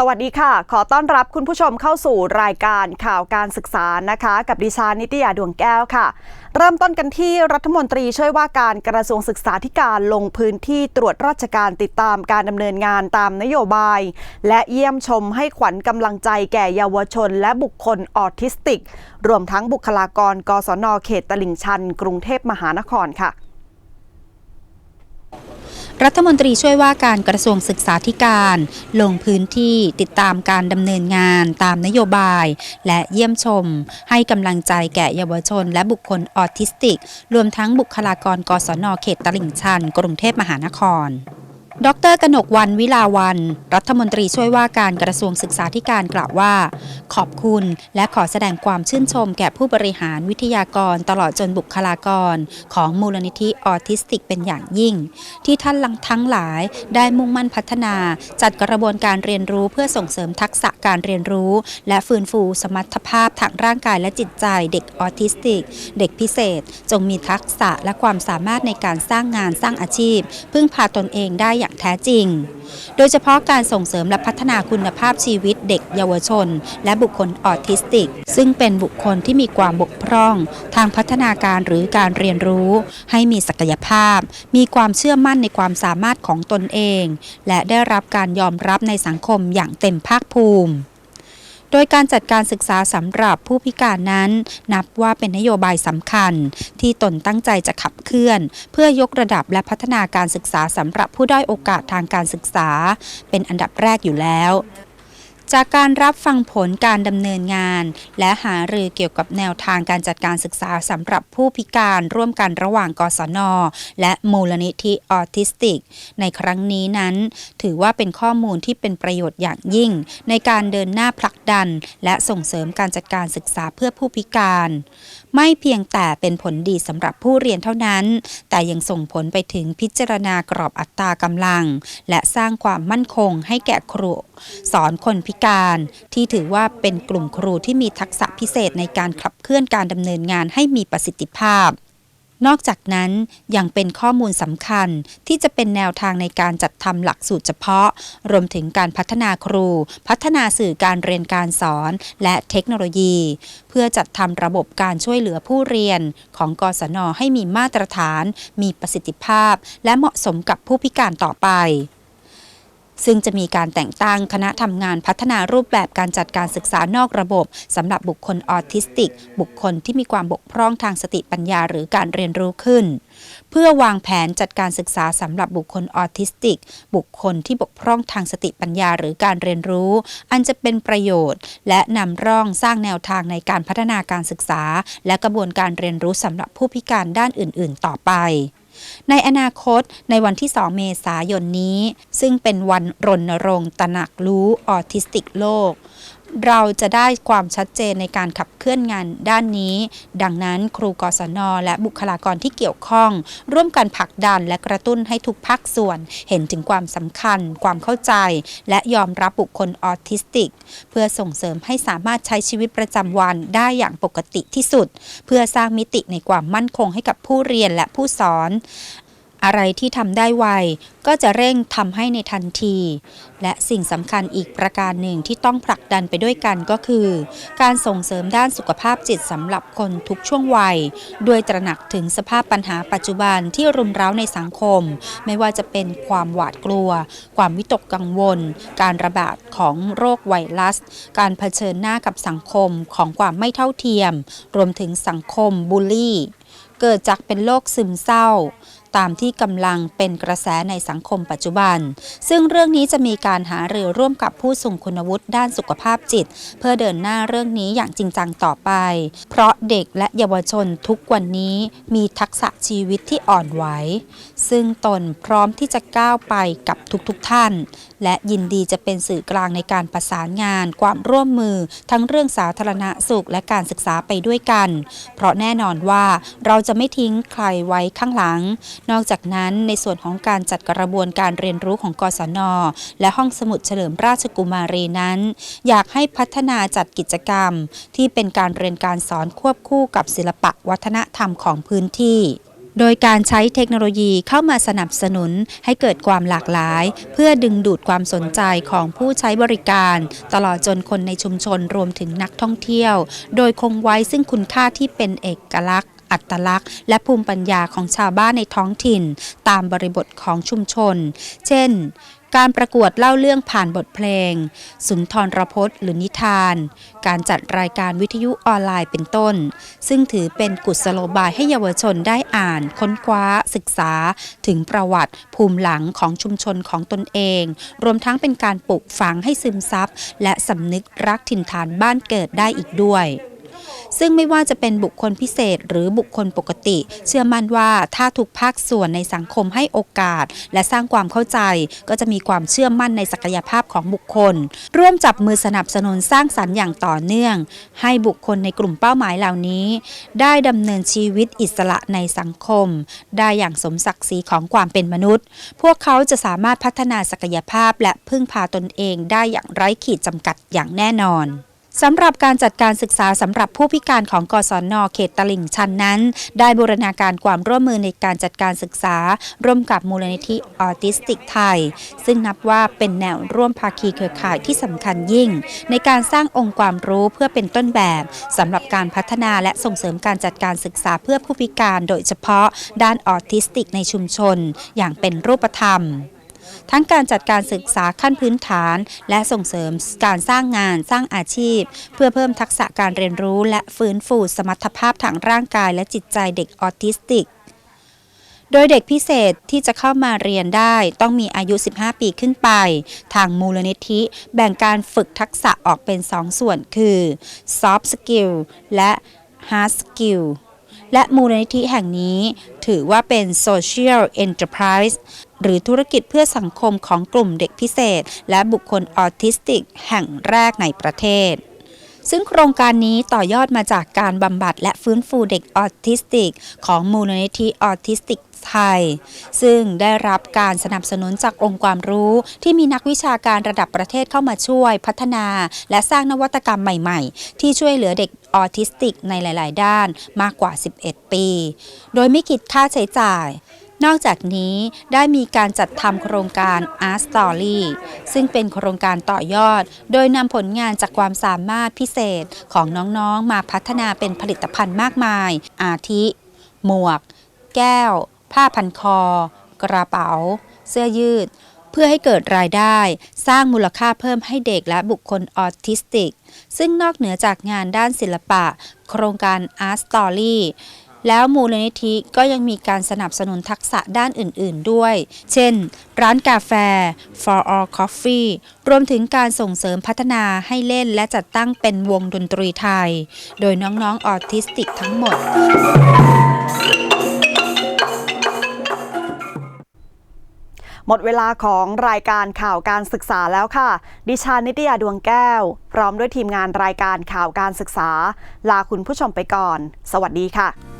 สวัสดีค่ะ ขอต้อนรับคุณผู้ชมเข้าสู่รายการข่าวการศึกษานะคะ กับดิฉันนิตยาดวงแก้วค่ะ เริ่มต้นกันที่รัฐมนตรีช่วยว่าการกระทรวงศึกษาธิการลงพื้นที่ตรวจราชการติดตามการดำเนินงานตามนโยบาย และเยี่ยมชมให้ขวัญกำลังใจแก่เยาวชน และบุคคลออทิสติก รวมทั้งบุคลากรกศนเขตตลิ่งชัน กรุงเทพมหานครค่ะ รัฐมนตรีช่วยว่าการกระทรวงศึกษาธิการ ลงพื้นที่ติดตามการดำเนินงานตามนโยบาย และเยี่ยมชม ให้กำลังใจแก่เยาวชน และบุคคลออทิสติก รวมทั้งบุคลากรกศนเขตตลิ่งชัน กรุงเทพมหานคร ดรกนกวันวิลาวัน รัฐมนตรีช่วยว่าการกระทรวงศึกษาธิการกล่าวว่า ขอบคุณและขอแสดงความชื่นชมแก่ผู้บริหารวิทยากรตลอดจนบุคลากร ของมูลนิธิออทิสติกเป็นอย่างยิ่ง ที่ท่านลังทั้งหลายได้มุ่งมั่นพัฒนา จัดกระบวนการเรียนรู้เพื่อส่งเสริมทักษะการเรียนรู้ และฟื้นฟูสมรรถภาพทางร่างกายและจิตใจ เด็กออทิสติก เด็กพิเศษ จงมีทักษะและความสามารถในการสร้างงานสร้างอาชีพ พึ่งพาตนเองได้อย่างอย่างแท้จริง โดยเฉพาะการส่งเสริมและพัฒนาคุณภาพชีวิตเด็กเยาวชน และบุคคลออทิสติก ซึ่งเป็นบุคคลที่มีความบกพร่อง ทางพัฒนาการหรือการเรียนรู้ ให้มีศักยภาพ มีความเชื่อมั่นในความสามารถของตนเอง และได้รับการยอมรับในสังคมอย่างเต็มภาคภูมิ โดยการจัดการศึกษาสำหรับผู้พิการนั้น นับว่าเป็นนโยบายสำคัญ ที่ตนตั้งใจจะขับเคลื่อน เพื่อยกระดับและพัฒนาการศึกษาสำหรับผู้ด้อยโอกาสทางการศึกษา เป็นอันดับแรกอยู่แล้ว จากการรับฟังผลการดำเนินงาน และหารือเกี่ยวกับแนวทางการจัดการศึกษาสำหรับผู้พิการร่วมกันระหว่างกศน และมูลนิธิออทิสติก ในครั้งนี้นั้น ถือว่าเป็นข้อมูลที่เป็นประโยชน์อย่างยิ่ง ในการเดินหน้าผลักดัน และส่งเสริมการจัดการศึกษาเพื่อผู้พิการ ไม่เพียงแต่เป็นผลดีสำหรับผู้เรียนเท่านั้น แต่ยังส่งผลไปถึงพิจารณากรอบอัตรากำลัง และสร้างความมั่นคงให้แก่ครูสอนคนพิการ ที่ถือว่าเป็นกลุ่มครูที่มีทักษะพิเศษในการขับเคลื่อนการดำเนินงานให้มีประสิทธิภาพ นอกจากนั้นยังเป็นข้อมูลสำคัญที่จะเป็นแนวทางในการจัดทำหลักสูตรเฉพาะ รวมถึงการพัฒนาครู พัฒนาสื่อการเรียนการสอน และเทคโนโลยี เพื่อจัดทำระบบการช่วยเหลือผู้เรียน ของกศนให้มีมาตรฐาน มีประสิทธิภาพ และเหมาะสมกับผู้พิการต่อไป ซึ่งจะมีการแต่งตั้งคณะทำงานพัฒนารูปแบบการจัดการศึกษานอกระบบสำหรับบุคคลออทิสติก บุคคลที่มีความบกพร่องทางสติปัญญาหรือการเรียนรู้ขึ้น เพื่อวางแผนจัดการศึกษาสำหรับบุคคลออทิสติก บุคคลที่บกพร่องทางสติปัญญาหรือการเรียนรู้ อันจะเป็นประโยชน์ และนำร่องสร้างแนวทางในการพัฒนาการศึกษา และกระบวนการเรียนรู้สำหรับผู้พิการด้านอื่น ๆ ต่อไป ในอนาคตในวันที่ 2 เมษายนนี้ ซึ่งเป็นวันรณรงค์ตระหนักรู้ออทิสติกโลก เราจะได้ความชัดเจนในการขับเคลื่อนงานด้านนี้ ดังนั้นครูกศนและบุคลากรที่เกี่ยวข้อง ร่วมกันผลักดันและกระตุ้นให้ทุกภาคส่วน เห็นถึงความสำคัญ ความเข้าใจ และยอมรับบุคคลออทิสติก เพื่อส่งเสริมให้สามารถใช้ชีวิตประจำวันได้อย่างปกติที่สุด เพื่อสร้างมิติในความมั่นคงให้กับผู้เรียนและผู้สอน อะไรที่ทำได้ไวก็จะเร่งทำให้ในทันที และสิ่งสำคัญอีกประการหนึ่งที่ต้องผลักดันไปด้วยกันก็คือ การส่งเสริมด้านสุขภาพจิตสำหรับคนทุกช่วงวัย ด้วยตระหนักถึงสภาพปัญหาปัจจุบันที่รุมเร้าในสังคม ไม่ว่าจะเป็นความหวาดกลัว ความวิตกกังวล การระบาดของโรคไวรัส การเผชิญหน้ากับสังคมของความไม่เท่าเทียม รวมถึงสังคมบูลลี่ เกิดจากเป็นโรคซึมเศร้า ตามที่กำลังเป็นกระแสในสังคมปัจจุบัน ซึ่งเรื่องนี้จะมีการหารือร่วมกับผู้ทรงคุณวุฒิด้านสุขภาพจิต เพื่อเดินหน้าเรื่องนี้อย่างจริงจังต่อไป เพราะเด็กและเยาวชนทุกวันนี้มีทักษะชีวิตที่อ่อนไหว ซึ่งตนพร้อมที่จะก้าวไปกับทุกๆทท่าน และยินดีจะเป็นสื่อกลางในการประสานงาน ความร่วมมือ ทั้งเรื่องสาธารณสุขและการศึกษาไปด้วยกัน เพราะแน่นอนว่าเราจะไม่ทิ้งใครไว้ข้างหลังนอกจากนั้นในส่วนของการจัดกระบวนการเรียนรู้ของกศน และห้องสมุดเฉลิมราชกุมารีนั้น อยากให้พัฒนาจัดกิจกรรม ที่เป็นการเรียนการสอนควบคู่กับศิลปะวัฒนธรรมของพื้นที่โดยการใช้เทคโนโลยีเข้ามาสนับสนุนให้เกิดความหลากหลาย เพื่อดึงดูดความสนใจของผู้ใช้บริการ ตลอดจนคนในชุมชนรวมถึงนักท่องเที่ยว โดยคงไว้ซึ่งคุณค่าที่เป็นเอกลักษณ์ อัตลักษณ์ และภูมิปัญญาของชาวบ้านในท้องถิ่น ตามบริบทของชุมชน เช่น การประกวดเล่าเรื่องผ่านบทเพลง สุนทรรพจน์หรือนิทาน การจัดรายการวิทยุออนไลน์เป็นต้น ซึ่งถือเป็นกุศโลบายให้เยาวชนได้อ่าน ค้นคว้า ศึกษา ถึงประวัติภูมิหลังของชุมชนของตนเอง รวมทั้งเป็นการปลูกฝังให้ซึมซับและสำนึกรักถิ่นฐานบ้านเกิดได้อีกด้วย ซึ่งไม่ว่าจะเป็นบุคคลพิเศษหรือบุคคลปกติ เชื่อมั่นว่าถ้าทุกภาคส่วนในสังคมให้โอกาส และสร้างความเข้าใจก็จะมีความเชื่อมั่นในศักยภาพของบุคคล ร่วมจับมือสนับสนุนสร้างสรรค์อย่างต่อเนื่อง ให้บุคคลในกลุ่มเป้าหมายเหล่านี้ ได้ดำเนินชีวิตอิสระในสังคม ได้อย่างสมศักดิ์ศรีของความเป็นมนุษย์ พวกเขาจะสามารถพัฒนาศักยภาพและพึ่งพาตนเองได้อย่างไร้ขีดจำกัดอย่างแน่นอน สำหรับการจัดการศึกษาสำหรับผู้พิการของกศนเขตตลิ่งชันนั้น ได้บูรณาการความร่วมมือในการจัดการศึกษา ร่วมกับมูลนิธิออทิสติกไทย ซึ่งนับว่าเป็นแนวร่วมภาคีเครือข่ายที่สำคัญยิ่ง ในการสร้างองค์ความรู้เพื่อเป็นต้นแบบสำหรับการพัฒนาและส่งเสริมการจัดการศึกษาเพื่อผู้พิการ โดยเฉพาะด้านออทิสติกในชุมชน อย่างเป็นรูปธรรม ทั้งการจัดการศึกษาขั้นพื้นฐาน และส่งเสริมการสร้างงานสร้างอาชีพ เพื่อเพิ่มทักษะการเรียนรู้และฟื้นฟูสมรรถภาพทางร่างกายและจิตใจเด็กออทิสติกโดยเด็กพิเศษที่จะเข้ามาเรียนได้ต้องมีอายุ 15 ปีขึ้นไป ทางมูลนิธิแบ่งการฝึกทักษะออกเป็น 2 ส่วนคือ soft skill และ hard skill และมูลนิธิแห่งนี้ ถือว่าเป็น social enterprise หรือธุรกิจเพื่อสังคมของกลุ่มเด็กพิเศษ และบุคคลออทิสติก แห่งแรกในประเทศซึ่งโครงการนี้ต่อยอดมาจากการบำบัดและฟื้นฟูเด็กออทิสติก ของมูลนิธิออทิสติก ไทย ซึ่งได้รับการสนับสนุนจากองค์ความรู้ที่มีนักวิชาการระดับประเทศเข้ามาช่วยพัฒนา และสร้างนวัตกรรมใหม่ๆ ที่ช่วยเหลือเด็กออทิสติกในหลาย ๆ ด้านมากกว่า 11 ปี โดยไม่คิดค่าใช้จ่ายนอกจากนี้ได้มีการจัดทำโครงการ Art Story ซึ่งเป็นโครงการต่อยอด โดยนำผลงานจากความสามารถพิเศษของน้องๆ มาพัฒนาเป็นผลิตภัณฑ์มากมาย อาทิ หมวก แก้ว ผ้าพันคอ กระเป๋า เสื้อยืด เพื่อให้เกิดรายได้ สร้างมูลค่าเพิ่มให้เด็กและบุคคลออทิสติก ซึ่งนอกเหนือจากงานด้านศิลปะ โครงการ Art Story แล้วมูลนิธิก็ยังมีการสนับสนุนทักษะด้านอื่น ๆ ด้วย เช่น ร้านกาแฟ For All Coffee รวมถึงการส่งเสริมพัฒนาให้เล่นและจัดตั้งเป็นวงดนตรีไทย โดยน้อง ๆ ออทิสติกทั้งหมด หมดเวลาของรายการข่าวการศึกษาแล้วค่ะ ดิฉันนิตยาดวงแก้ว พร้อมด้วยทีมงานรายการข่าวการศึกษา ลาคุณผู้ชมไปก่อน สวัสดีค่ะ